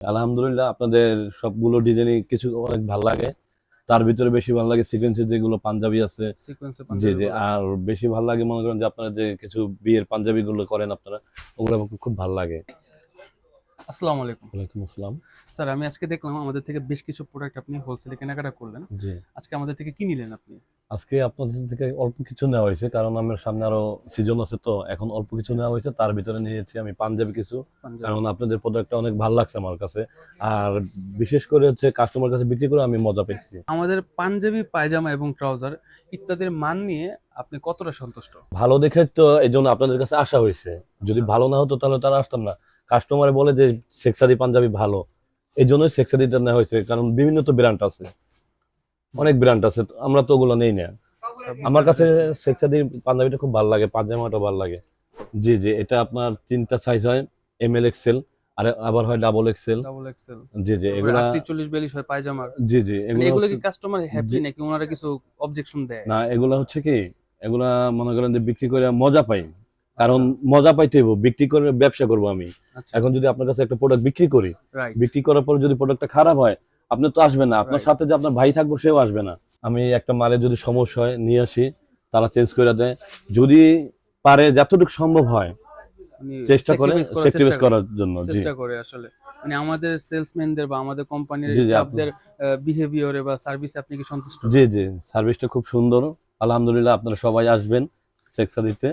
আলহামদুলিল্লাহ আপনাদের সবগুলো ডিজাইনই কিছু অনেক ভালো লাগে। তার ভিতরে বেশি ভালো লাগে সিকোয়েন্সের যেগুলো পাঞ্জাবি আছে। জি জি আর বেশি ভালো লাগে মনে করেন যে আপনারা যে কিছু বিয়ের পাঞ্জাবি গুলো করেন আপনারা ওগুলো আমার খুব ভালো লাগে। আসসালামু আলাইকুম। ওয়ালাইকুম আসসালাম। স্যার আমি আজকে দেখলাম আমাদের থেকে বেশ কিছু প্রোডাক্ট আপনি হোলসেলে কেনাকাটা করলেন। জি। আজকে আমাদের থেকে কি নিলেন আপনি? আজকে আপনাদের থেকে অল্প কিছু নেওয়া হয়েছে কারণ আমার সামনে আরও সিজন আছে তো এখন অল্প কিছু নেওয়া হয়েছে তার ভিতরে নিয়েছি আমি পাঞ্জাবি কিছু কারণ আপনাদের প্রোডাক্টটা অনেক ভালো লাগছে আমার কাছে। আর বিশেষ করে হচ্ছে কাস্টমার কাছে বিক্রি করে আমি মজা পেয়েছি। আমাদের পাঞ্জাবি পায়জামা এবং ট্রাউজার ইত্যাদির মান নিয়ে আপনি কতটা সন্তুষ্ট? ভালো দেখে তো এই জন্য আপনাদের কাছে আসা হয়েছে। যদি ভালো না হতো তাহলে তারা আসতাম না। কাস্টমারে বলে যে সেক্সাদি পাঞ্জাবি ভালো। এই জন্যই সেক্সাদিটা নেওয়া হয়েছে কারণ বিভিন্ন তো ব্র্যান্ড আছে। অনেক ব্র্যান্ড আছে আমরা তো ওগুলো নেই না। আমার কাছে সেক্সাদি পাঞ্জাবিটা খুব ভালো লাগে পাঞ্জামাটা ভালো লাগে। জি জি এটা আপনার তিনটা সাইজ হয় এম এল এক্সেল আর আবার হয় ডাবল এক্সেল ডাবল এক্সেল জি জি এগুলা চল্লিশ বিয়াল্লিশ হয় পায়জামার জি জি মানে এগুলো এগুলো কি কাস্টমার হ্যাপি নাকি ওনারা কিছু অবজেকশন দেয়? না এগুলা হচ্ছে কি এগুলা মনে করেন যে বিক্রি করে মজা পাই। কারণ মজা পাইতে হইব বিক্রি করে ব্যবসা করব আমি। আচ্ছা। এখন যদি আপনার কাছে একটা প্রোডাক্ট বিক্রি করি বিক্রি করার পর যদি প্রোডাক্টটা খারাপ হয় আপনি তো আসবেন না আপনার সাথে যে আপনার ভাই থাকব সেও আসবে না। আমি একটা মালের যদি সমস্যা হয় নিয়ে আসি তারা চেঞ্জ করে দেয়। যদি পারে যতটুকু সম্ভব হয় চেষ্টা করে স্যাক্রিফাইস করার জন্য চেষ্টা করে আসলে। মানে আমাদের সেলসম্যানদের বা আমাদের কোম্পানির স্টাফদের বিহেভিয়ারে বা সার্ভিসে আপনি কি সন্তুষ্ট? জি জি সার্ভিসটা খুব সুন্দর। আলহামদুলিল্লাহ আপনারা সবাই আসবেন সেক্সা দিতে।